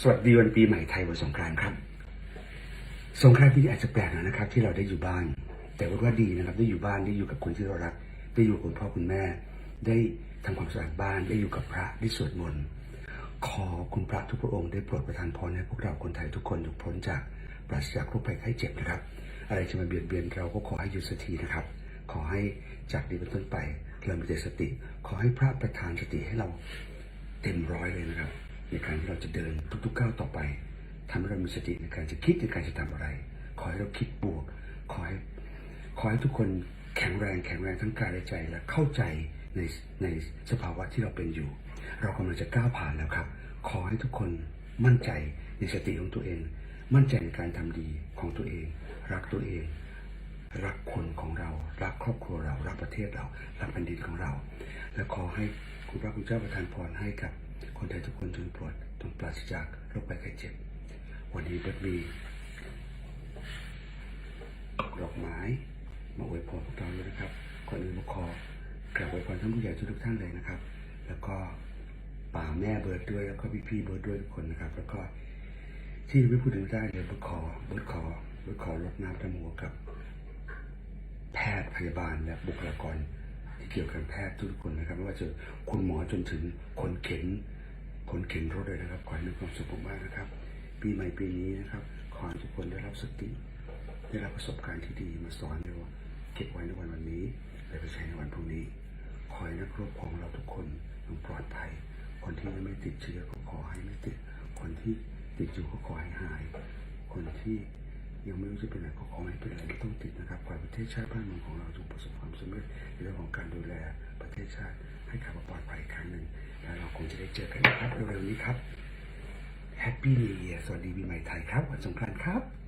สวัสดีวันปีใหม่ไทยวันสงกรานต์ครับ สงกรานต์ปีนี้อาจจะแปลกหนอยนะครับ ที่เราได้อยู่บ้าน แต่ว่าดีนะครับ ได้อยู่บ้านได้อยู่กับคนที่เรารัก ได้อยู่กับคุณพ่อคุณแม่ ได้ทำความสะอาดบ้านได้อยู่กับพระได้สวดมนต์ขอคุณพระทุกพระองค์ได้โปรดประทานพรให้พวกเราคนไทยทุกคนหลุดพ้นจากปราศจากโรคภัยไข้เจ็บนะครับ อะไรจะมาเบียดเบียนเราก็ขอให้หยุดสักทีนะครับ ขอให้จากนี้เป็นต้นไปเรามีแต่สติ ขอให้พระประทานสติให้เราเต็มร้อยเลยนะครับ ในการที่เราจะเดินทุกๆก้าวต่อไปทำให้เรามีสติในการจะคิดในการจะทำอะไร ขอให้เราคิดบวก ขอให้ขอให้ทุกคนแข็งแรงแข็งแรงทั้งกายและใจและเข้าใจในในสภาวะที่เราเป็นอยู่ เรากำลังจะก้าวผ่านแล้วครับ ขอให้ทุกคนมั่นใจในสติของตัวเอง มั่นใจในการทำดีของตัวเอง รักตัวเอง รักคนของเรา รักครอบครัวเรา รักประเทศเรา รักแผ่นดินของเรา และขอให้คุณพระคุณเจ้าประทานพรให้กับ คนไทยทุกคนจงปลอดจงปราศจากโรคภัยไข้เจ็บ วันนี้เบิดมีดอกไม้มาอวยพรพวกเราด้วยนะครับก่อนอื่นมาขอกราบอวยพรท่านผู้ใหญ่ทุกท่านเลยนะครับ แล้วก็ป่าแม่เบิร์ดด้วยแล้วก็พี่ๆเบิร์ดด้วยทุกคนนะครับ แล้วก็ที่ไม่พูดถึงได้เลยเบิร์ดขอเบิร์ดขอเบิร์ดขอรดน้ำดำหัวกับ แพทย์พยาบาลและบุคลากร เกี่ยวกับแพทย์ทุกคนนะครับไม่ว่าจะคุณหมอจนถึงคนเข็น คนเข็นรถเลยนะครับ ขอให้มีความสุขมากนะครับ ปีใหม่ปีนี้นะครับ ขอให้ทุกคนได้รับสติ ได้รับประสบการณ์ที่ดีมาสอนดี๋ยวเก็บไว้ในวันวันนี้และไปใช้ในวันพรุ่งนี้ ขอให้นักรบของเราทุกคนจงปลอดภัย คนที่ยังไม่ติดเชื้อก็ขอให้ไม่ติด คนที่ติดอยู่ก็ขอให้หาย คนที่ ยังไม่รู้จะเป็นอะไรก็ขอให้เป็นอะไรไม่ต้องติดนะครับขอให้ประเทศชาติบ้านเมืองของเราจงประสบความสำเร็จในเรื่องของการดูแลประเทศชาติให้กลับมาปลอดภัยอีกครั้งหนึ่งแล้วเราคงจะได้เจอกันนะครับเร็วๆนี้ครับแฮปปี้ w ียร์สวัสดีปีใหม่ไทยครับวันสงกรานต์ครับ